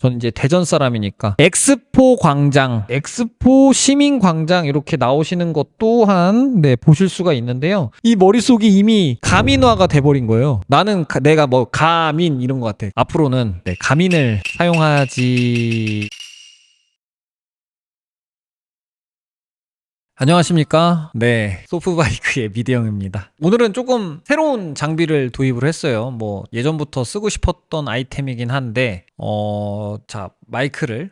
저는 이제 대전 사람이니까 엑스포 광장, 엑스포 시민 광장 이렇게 나오시는 것 또한 네, 보실 수가 있는데요. 이 머릿속이 이미 가민화가 돼버린 거예요. 나는 가- 내가 뭐 가민 이런 것 같아. 앞으로는 네, 가민을 사용하지 안녕하십니까? 네. 소프바이크의 미대영입니다. 오늘은 조금 새로운 장비를 도입을 했어요. 뭐, 예전부터 쓰고 싶었던 아이템이긴 한데, 어, 자, 마이크를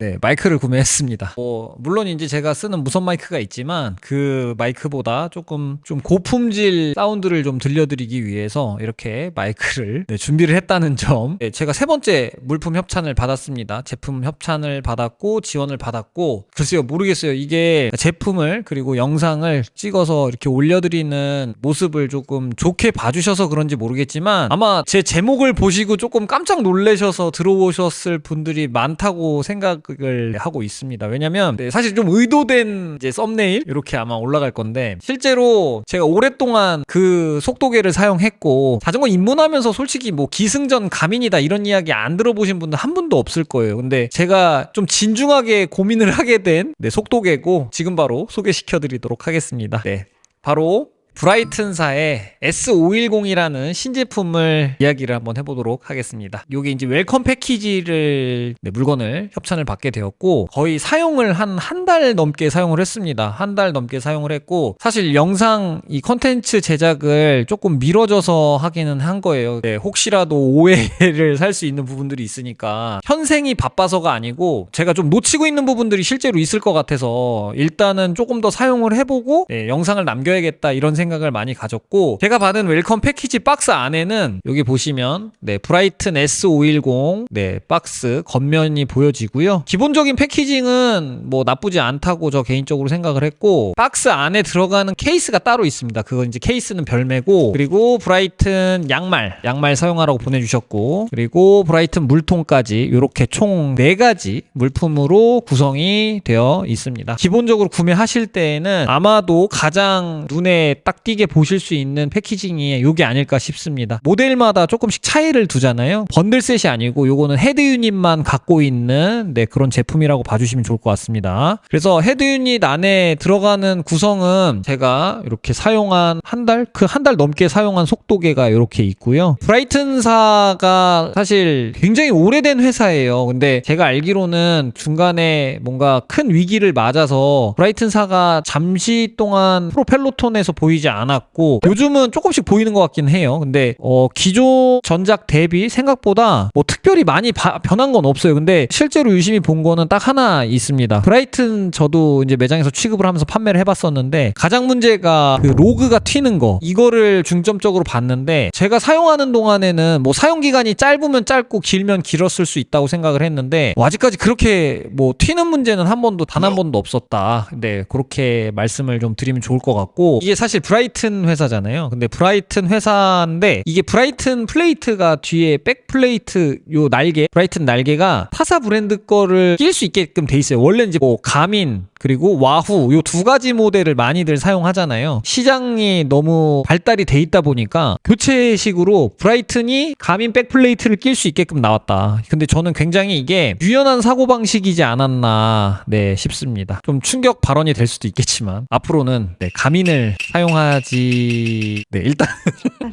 네, 마이크를 구매했습니다. 뭐, 물론 이제 제가 쓰는 무선 마이크가 있지만 그 마이크보다 조금 좀 고품질 사운드를 좀 들려드리기 위해서 이렇게 마이크를 네, 준비를 했다는 점. 네, 제가 세 번째 물품 협찬을 받았습니다. 제품 협찬을 받았고 지원을 받았고 글쎄요 모르겠어요. 이게 제품을 그리고 영상을 찍어서 이렇게 올려드리는 모습을 조금 좋게 봐주셔서 그런지 모르겠지만 아마 제 제목을 보시고 조금 깜짝 놀라셔서 들어오셨을 분들이 많다고 생각 을 하고 있습니다. 왜냐면 네, 사실 좀 의도된 이제 썸네일 이렇게 아마 올라갈 건데 실제로 제가 오랫동안 그 속도계를 사용했고 자전거 입문하면서 솔직히 뭐 기승전 가민이다 이런 이야기 안 들어보신 분들 한 분도 없을 거예요. 근데 제가 좀 진중하게 고민을 하게 된 네, 속도계고 지금 바로 소개시켜 드리도록 하겠습니다. 네. 바로 브라이튼사의 S510이라는 신제품을 이야기를 한번 해보도록 하겠습니다. 요게 이제 웰컴 패키지를 네, 물건을 협찬을 받게 되었고 거의 사용을 한 한 달 넘게 사용을 했습니다. 한 달 넘게 사용을 했고 사실 영상 이 컨텐츠 제작을 조금 미뤄져서 하기는 한 거예요. 네, 혹시라도 오해를 살 수 있는 부분들이 있으니까 현생이 바빠서가 아니고 제가 좀 놓치고 있는 부분들이 실제로 있을 것 같아서 일단은 조금 더 사용을 해보고 네, 영상을 남겨야겠다 이런 생각 을 많이 가졌고 제가 받은 웰컴 패키지 박스 안에는 여기 보시면 네 브라이튼 S510 네 박스 겉면이 보여지고요. 기본적인 패키징은 뭐 나쁘지 않다고 저 개인적으로 생각을 했고 박스 안에 들어가는 케이스가 따로 있습니다. 그건 이제 케이스는 별매고 그리고 브라이튼 양말 양말 사용하라고 보내주셨고 그리고 브라이튼 물통까지 이렇게 총 4가지 물품으로 구성이 되어 있습니다. 기본적으로 구매하실 때에는 아마도 가장 눈에 딱 띄게 보실 수 있는 패키징이 요게 아닐까 싶습니다. 모델마다 조금씩 차이를 두잖아요. 번들 셋이 아니고 요거는 헤드 유닛만 갖고 있는 네, 그런 제품이라고 봐주시면 좋을 것 같습니다. 그래서 헤드 유닛 안에 들어가는 구성은 제가 이렇게 사용한 한 달? 그 한 달 넘게 사용한 속도계가 이렇게 있고요. 브라이튼사가 사실 굉장히 오래된 회사예요. 근데 제가 알기로는 중간에 뭔가 큰 위기를 맞아서 브라이튼사가 잠시 동안 프로펠로톤에서 보이 지 않았고 요즘은 조금씩 보이는 것 같긴 해요. 근데 어 기존 전작 대비 생각보다 뭐 특별히 많이 바- 변한 건 없어요. 근데 실제로 유심히 본 거는 딱 하나 있습니다. 브라이튼 저도 이제 매장에서 취급을 하면서 판매를 해봤었는데 가장 문제가 그 로그가 튀는 거 이거를 중점적으로 봤는데 제가 사용하는 동안에는 뭐 사용 기간이 짧으면 짧고 길면 길었을 수 있다고 생각을 했는데 뭐 아직까지 그렇게 뭐 튀는 문제는 한 번도 단 한 번도 없었다. 네 그렇게 말씀을 좀 드리면 좋을 것 같고 이게 사실 브라이튼 회사잖아요. 근데 브라이튼 회사인데 이게 브라이튼 플레이트가 뒤에 백 플레이트 요 날개 브라이튼 날개가 타사 브랜드 거를 낄 수 있게끔 돼 있어요. 원래 이제 뭐 가민 그리고 와후 요 두 가지 모델을 많이들 사용하잖아요. 시장이 너무 발달이 돼 있다 보니까 교체식으로 브라이튼이 가민 백플레이트를 낄 수 있게끔 나왔다. 근데 저는 굉장히 이게 유연한 사고 방식이지 않았나 네 싶습니다. 좀 충격 발언이 될 수도 있겠지만 앞으로는 네, 가민을 사용하 지. 네 일단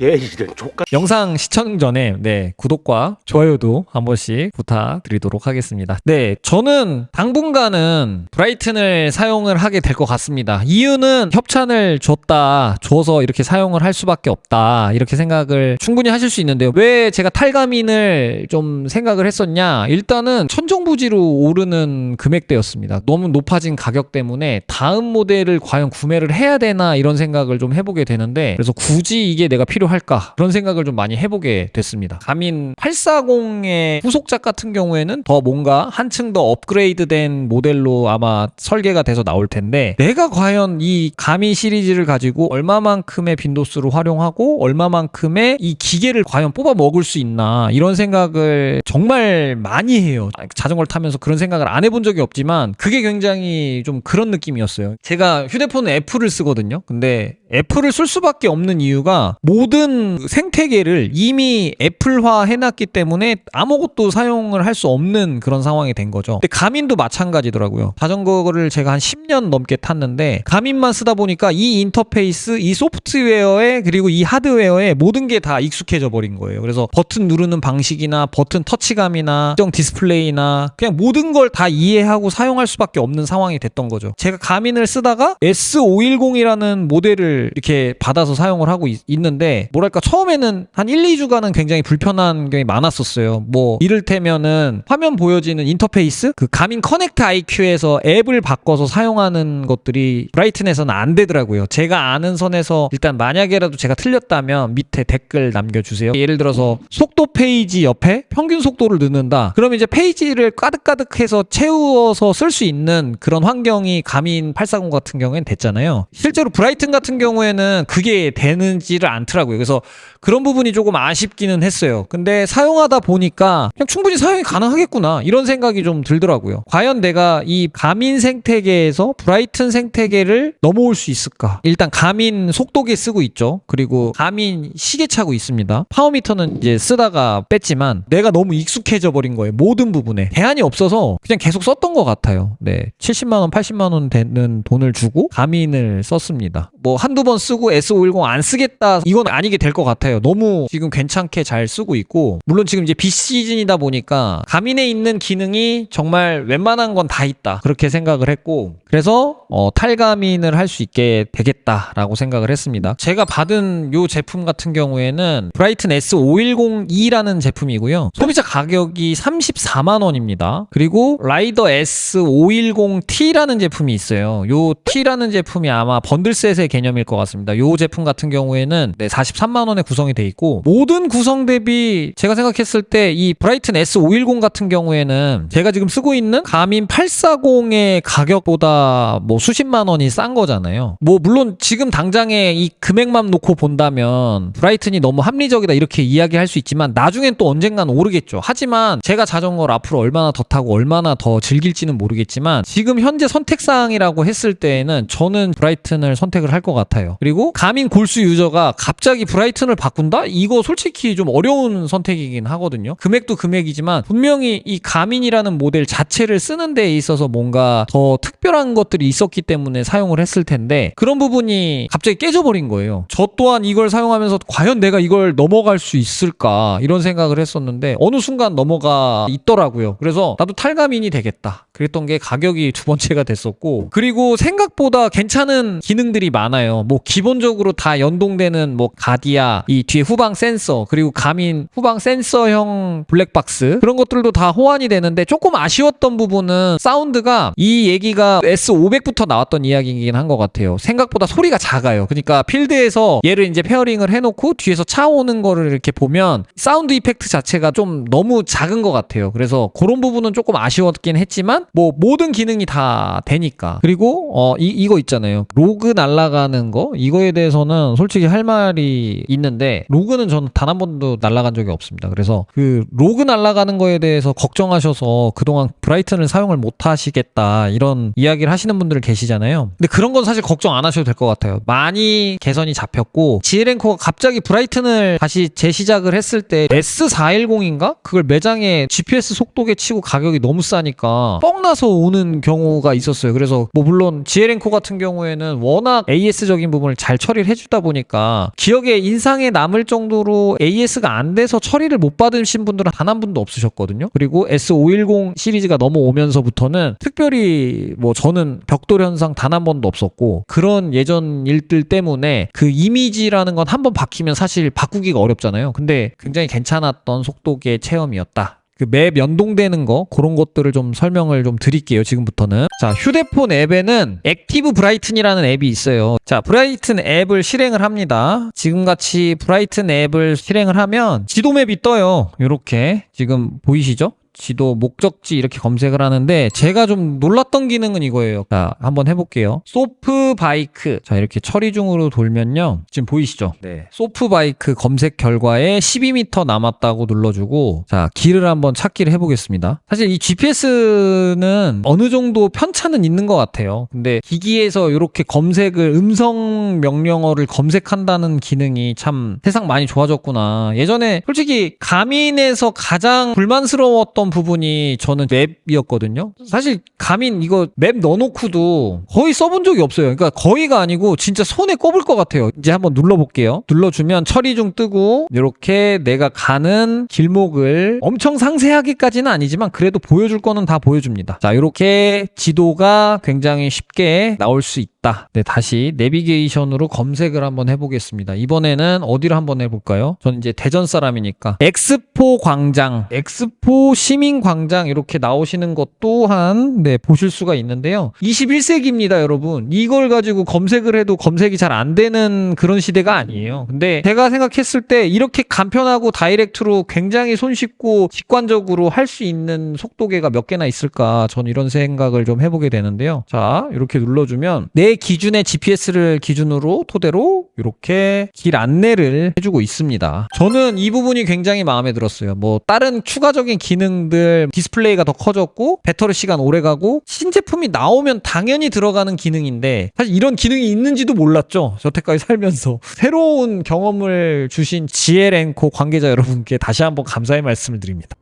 얘 이런 족가 영상 시청 전에 네 구독과 좋아요도 한 번씩 부탁드리도록 하겠습니다. 네, 저는 당분간은 브라이튼을 사용을 하게 될 것 같습니다. 이유는 협찬을 줬다, 줘서 이렇게 사용을 할 수밖에 없다 이렇게 생각을 충분히 하실 수 있는데요. 왜 제가 탈가민을 좀 생각을 했었냐? 일단은 천정부지로 오르는 금액대였습니다. 너무 높아진 가격 때문에 다음 모델을 과연 구매를 해야 되나 이런 생각을 좀 해보게 되는데 그래서 굳이 이게 내가 필요 할까 그런 생각을 좀 많이 해보게 됐습니다. 가민 840의 후속작 같은 경우에는 더 뭔가 한층 더 업그레이드된 모델로 아마 설계가 돼서 나올 텐데 내가 과연 이 가민 시리즈를 가지고 얼마만큼의 빈도수를 활용하고 얼마만큼의 이 기계를 과연 뽑아 먹을 수 있나 이런 생각을 정말 많이 해요. 자전거를 타면서 그런 생각을 안 해본 적이 없지만 그게 굉장히 좀 그런 느낌이었어요. 제가 휴대폰은 애플을 쓰거든요. 근데 애플을 쓸 수밖에 없는 이유가 모든 모든 생태계를 이미 애플화 해놨기 때문에 아무것도 사용을 할 수 없는 그런 상황이 된 거죠. 근데 가민도 마찬가지더라고요. 자전거를 제가 한 10년 넘게 탔는데 가민만 쓰다 보니까 이 인터페이스, 이 소프트웨어에 그리고 이 하드웨어에 모든 게 다 익숙해져 버린 거예요. 그래서 버튼 누르는 방식이나 버튼 터치감이나 특정 디스플레이나 그냥 모든 걸 다 이해하고 사용할 수밖에 없는 상황이 됐던 거죠. 제가 가민을 쓰다가 S510이라는 모델을 이렇게 받아서 사용을 하고 있, 는데 뭐랄까 처음에는 한 1, 2주간은 굉장히 불편한 경이 많았었어요. 뭐 이를테면은 화면 보여지는 인터페이스 그 가민 커넥트 IQ에서 앱을 바꿔서 사용하는 것들이 브라이튼에서는 안 되더라고요. 제가 아는 선에서 일단 만약에라도 제가 틀렸다면 밑에 댓글 남겨주세요. 예를 들어서 속도 페이지 옆에 평균 속도를 넣는다. 그러면 이제 페이지를 가득가득해서 채워서 쓸 수 있는 그런 환경이 가민 840 같은 경우에는 됐잖아요. 실제로 브라이튼 같은 경우에는 그게 되는지를 않더라고요. 그래서 그런 부분이 조금 아쉽기는 했어요. 근데 사용하다 보니까 그냥 충분히 사용이 가능하겠구나 이런 생각이 좀 들더라고요. 과연 내가 이 가민 생태계에서 브라이튼 생태계를 넘어올 수 있을까? 일단 가민 속도계 쓰고 있죠. 그리고 가민 시계 차고 있습니다. 파워미터는 이제 쓰다가 뺐지만 내가 너무 익숙해져 버린 거예요. 모든 부분에 대안이 없어서 그냥 계속 썼던 것 같아요. 네, 70만 원, 80만 원 되는 돈을 주고 가민을 썼습니다. 뭐 한두 번 쓰고 S510 안 쓰겠다 이건 아니게 될 것 같아요. 너무 지금 괜찮게 잘 쓰고 있고 물론 지금 이제 비 시즌이다 보니까 가민에 있는 기능이 정말 웬만한 건 다 있다 그렇게 생각을 했고 그래서 어, 탈가민을 할 수 있게 되겠다라고 생각을 했습니다. 제가 받은 요 제품 같은 경우에는 브라이튼 S510E라는 제품이고요. 소비자 가격이 34만 원입니다. 그리고 라이더 S510T라는 제품이 있어요. 요 T라는 제품이 아마 번들셋의 개념일 것 같습니다. 요 제품 같은 경우에는 네, 43만 원에 구성이 돼 있고 모든 구성 대비 제가 생각했을 때 이 브라이튼 S510 같은 경우에는 제가 지금 쓰고 있는 가민 840의 가격보다 뭐 수십만 원이 싼 거잖아요. 뭐 물론 지금 당장에 이 금액만 놓고 본다면 브라이튼이 너무 합리적이다 이렇게 이야기할 수 있지만 나중엔 또 언젠간 오르겠죠. 하지만 제가 자전거를 앞으로 얼마나 더 타고 얼마나 더 즐길지는 모르겠지만 지금 현재 선택 사항이라고 했을 때에는 저는 브라이튼을 선택을 할것 같아요. 그리고 가민 골수 유저가 갑자기 브라이튼을 바꾼다? 이거 솔직히 좀 어려운 선택이긴 하거든요. 금액도 금액이지만 분명히 이 가민이라는 모델 자체를 쓰는 데 있어서 뭔가 더 특별한 것들이 있었기 때문에 사용을 했을 텐데 그런 부분이 갑자기 깨져버린 거예요. 저 또한 이걸 사용하면서 과연 내가 이걸 넘어갈 수 있을까 이런 생각을 했었는데 어느 순간 넘어가 있더라고요. 그래서 나도 탈가민이 되겠다. 그랬던 게 가격이 두 번째가 됐었고 그리고 생각보다 괜찮은 기능들이 많아 요. 뭐 기본적으로 다 연동되는 뭐 가디아 이 뒤에 후방 센서 그리고 가민 후방 센서형 블랙박스 그런 것들도 다 호환이 되는데 조금 아쉬웠던 부분은 사운드가 이 얘기가 S500부터 나왔던 이야기이긴 한 것 같아요. 생각보다 소리가 작아요. 그러니까 필드에서 얘를 이제 페어링을 해놓고 뒤에서 차 오는 거를 이렇게 보면 사운드 이펙트 자체가 좀 너무 작은 것 같아요. 그래서 그런 부분은 조금 아쉬웠긴 했지만 뭐 모든 기능이 다 되니까 그리고 어 이 이거 있잖아요. 로그 날 아가는 거 이거에 대해서는 솔직히 할 말이 있는데 로그는 저는 단 한 번도 날아간 적이 없습니다. 그래서 그 로그 날아가는 거에 대해서 걱정하셔서 그동안 브라이튼을 사용을 못 하시겠다 이런 이야기를 하시는 분들 계시잖아요. 근데 그런 건 사실 걱정 안 하셔도 될 것 같아요. 많이 개선이 잡혔고 지엘앤코가 갑자기 브라이튼을 다시 재시작을 했을 때 S410인가 그걸 매장에 GPS 속도계 치고 가격이 너무 싸니까 뻥 나서 오는 경우가 있었어요. 그래서 뭐 물론 지엘앤코 같은 경우에는 워낙 AS적인 부분을 잘 처리를 해주다 보니까 기억에 인상에 남을 정도로 AS가 안 돼서 처리를 못 받으신 분들은 단 한 분도 없으셨거든요. 그리고 S510 시리즈가 넘어오면서부터는 특별히 뭐 저는 벽돌 현상 단 한 번도 없었고 그런 예전 일들 때문에 그 이미지라는 건 한번 바뀌면 사실 바꾸기가 어렵잖아요. 근데 굉장히 괜찮았던 속도계 체험이었다. 그 맵 연동되는 거 그런 것들을 좀 설명을 좀 드릴게요 지금부터는. 자 휴대폰 앱에는 액티브 브라이튼이라는 앱이 있어요. 자 브라이튼 앱을 실행을 합니다. 지금같이 브라이튼 앱을 실행을 하면 지도맵이 떠요. 이렇게. 지금 보이시죠 지도 목적지 이렇게 검색을 하는데 제가 좀 놀랐던 기능은 이거예요. 자, 한번 해볼게요. 소프 바이크. 자, 이렇게 처리 중으로 돌면요. 지금 보이시죠? 네. 소프 바이크 검색 결과에 12m 남았다고 눌러주고 자, 길을 한번 찾기를 해보겠습니다. 사실 이 GPS는 어느 정도 편차는 있는 것 같아요. 근데 기기에서 이렇게 검색을 음성 명령어를 검색한다는 기능이 참 세상 많이 좋아졌구나. 예전에 솔직히 가민에서 가장 불만스러웠던 부분이 저는 맵이었거든요. 사실 가민 이거 맵 넣어놓고도 거의 써본 적이 없어요. 그러니까 거의가 아니고 진짜 손에 꼽을 것 같아요. 이제 한번 눌러볼게요. 눌러주면 처리 중 뜨고 이렇게 내가 가는 길목을 엄청 상세하게까지는 아니지만 그래도 보여줄 거는 다 보여줍니다. 자, 이렇게 지도가 굉장히 쉽게 나올 수 있 다. 네, 다시 내비게이션으로 검색을 한번 해보겠습니다. 이번에는 어디를 한번 해볼까요? 저는 이제 대전 사람이니까 엑스포 광장, 엑스포 시민 광장 이렇게 나오시는 것 또한 네, 보실 수가 있는데요. 21세기입니다, 여러분. 이걸 가지고 검색을 해도 검색이 잘 안 되는 그런 시대가 아니에요. 근데 제가 생각했을 때 이렇게 간편하고 다이렉트로 굉장히 손쉽고 직관적으로 할 수 있는 속도계가 몇 개나 있을까? 전 이런 생각을 좀 해보게 되는데요. 자, 이렇게 눌러주면 내 기준의 GPS를 기준으로 토대로 이렇게 길 안내를 해주고 있습니다. 저는 이 부분이 굉장히 마음에 들었어요. 뭐 다른 추가적인 기능들 디스플레이가 더 커졌고 배터리 시간 오래 가고 신제품이 나오면 당연히 들어가는 기능인데 사실 이런 기능이 있는지도 몰랐죠. 여태까지 살면서 새로운 경험을 주신 GLN코 관계자 여러분께 다시 한번 감사의 말씀을 드립니다.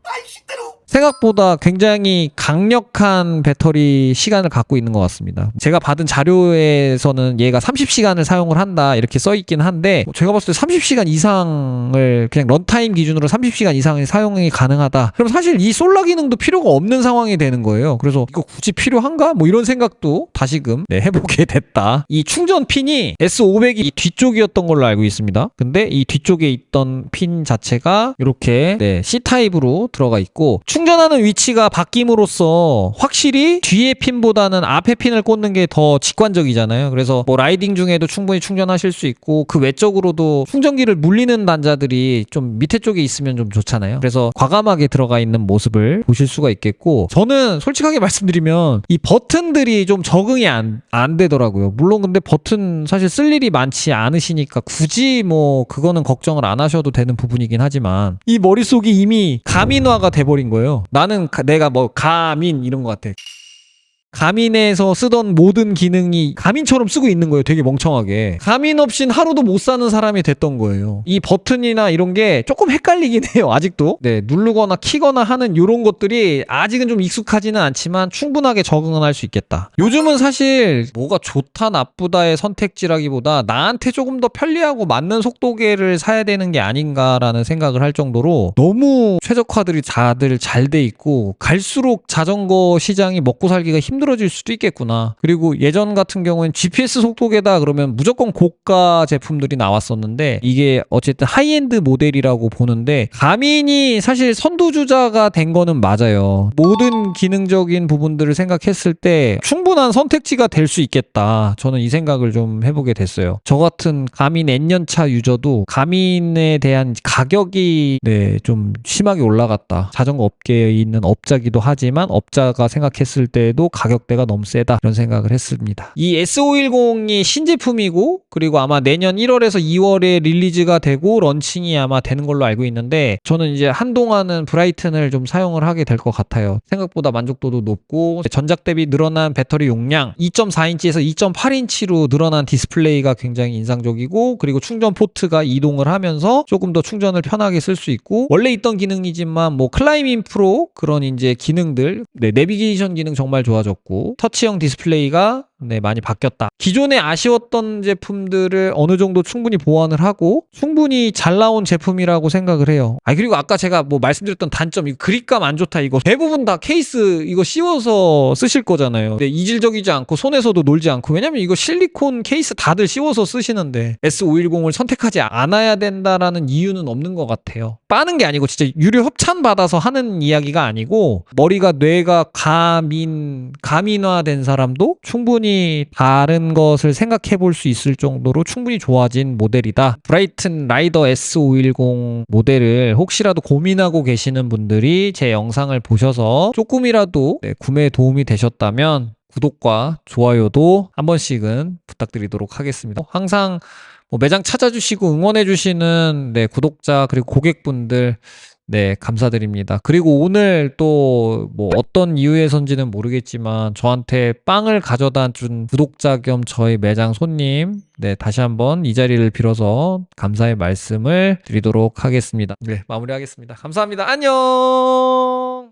생각보다 굉장히 강력한 배터리 시간을 갖고 있는 것 같습니다. 제가 받은 자료에서는 얘가 30시간을 사용을 한다 이렇게 써 있긴 한데 제가 봤을 때 30시간 이상을 그냥 런타임 기준으로 30시간 이상의 사용이 가능하다. 그럼 사실 이 솔라 기능도 필요가 없는 상황이 되는 거예요. 그래서 이거 굳이 필요한가? 뭐 이런 생각도 다시금 네, 해보게 됐다. 이 충전 핀이 S500이 이 뒤쪽이었던 걸로 알고 있습니다. 근데 이 뒤쪽에 있던 핀 자체가 이렇게 네, C 타입으로 들어가 있고 충 전하는 위치가 바뀜으로써 확실히 뒤에 핀보다는 앞에 핀을 꽂는 게 더 직관적이잖아요. 그래서 뭐 라이딩 중에도 충분히 충전하실 수 있고 그 외적으로도 충전기를 물리는 단자들이 좀 밑에 쪽에 있으면 좀 좋잖아요. 그래서 과감하게 들어가 있는 모습을 보실 수가 있겠고 저는 솔직하게 말씀드리면 이 버튼들이 좀 적응이 안, 안 되더라고요. 물론 근데 버튼 사실 쓸 일이 많지 않으시니까 굳이 뭐 그거는 걱정을 안 하셔도 되는 부분이긴 하지만 이 머릿속이 이미 가민화가 돼버린 거예요. 나는 가- 내가 뭐 가민 이런 것 같아. 가민에서 쓰던 모든 기능이 가민처럼 쓰고 있는 거예요. 되게 멍청하게. 가민 없인 하루도 못 사는 사람이 됐던 거예요. 이 버튼이나 이런 게 조금 헷갈리긴 해요. 아직도. 네, 누르거나 키거나 하는 이런 것들이 아직은 좀 익숙하지는 않지만 충분하게 적응은 할 수 있겠다. 요즘은 사실 뭐가 좋다 나쁘다의 선택지라기보다 나한테 조금 더 편리하고 맞는 속도계를 사야 되는 게 아닌가라는 생각을 할 정도로 너무 최적화들이 다들 잘 돼 있고 갈수록 자전거 시장이 먹고 살기가 힘들 어질 수도 있겠구나. 그리고 예전 같은 경우엔 GPS 속도계다 그러면 무조건 고가 제품들이 나왔었는데 이게 어쨌든 하이엔드 모델이라고 보는데 가민이 사실 선두주자가 된 거는 맞아요. 모든 기능적인 부분들을 생각했을 때 충분한 선택지가 될 수 있겠다. 저는 이 생각을 좀 해보게 됐어요. 저 같은 가민 N년차 유저도 가민에 대한 가격이 네, 좀 심하게 올라갔다. 자전거 업계에 있는 업자기도 하지만 업자가 생각했을 때도 가격 대가 너무 세다. 이런 생각을 했습니다. 이 S510이 신제품이고 그리고 아마 내년 1월에서 2월에 릴리즈가 되고 런칭이 아마 되는 걸로 알고 있는데 저는 이제 한동안은 브라이튼을 좀 사용을 하게 될 것 같아요. 생각보다 만족도도 높고 전작 대비 늘어난 배터리 용량 2.4인치에서 2.8인치로 늘어난 디스플레이가 굉장히 인상적이고 그리고 충전 포트가 이동을 하면서 조금 더 충전을 편하게 쓸 수 있고 원래 있던 기능이지만 뭐 클라이밍 프로 그런 이제 기능들 네, 내비게이션 기능 정말 좋아졌 고 터치형 디스플레이가 네, 많이 바뀌었다. 기존에 아쉬웠던 제품들을 어느 정도 충분히 보완을 하고 충분히 잘 나온 제품이라고 생각을 해요. 아 그리고 아까 제가 뭐 말씀드렸던 단점 이 그립감 안 좋다 이거 대부분 다 케이스 이거 씌워서 쓰실 거잖아요. 근데 이질적이지 않고 손에서도 놀지 않고 왜냐면 이거 실리콘 케이스 다들 씌워서 쓰시는데 S510을 선택하지 않아야 된다라는 이유는 없는 것 같아요. 빠는 게 아니고 진짜 유료 협찬 받아서 하는 이야기가 아니고 머리가 뇌가 가민 가민화된 사람도 충분히 다른 것을 생각해 볼 수 있을 정도로 충분히 좋아진 모델이다. 브라이튼 라이더 S510 모델을 혹시라도 고민하고 계시는 분들이 제 영상을 보셔서 조금이라도 네, 구매에 도움이 되셨다면 구독과 좋아요도 한 번씩은 부탁드리도록 하겠습니다. 항상 뭐 매장 찾아주시고 응원해주시는 네, 구독자 그리고 고객분들 네, 감사드립니다. 그리고 오늘 또 뭐 어떤 이유에선지는 모르겠지만 저한테 빵을 가져다 준 구독자 겸 저희 매장 손님, 네, 다시 한번 이 자리를 빌어서 감사의 말씀을 드리도록 하겠습니다. 네, 마무리하겠습니다. 감사합니다. 안녕!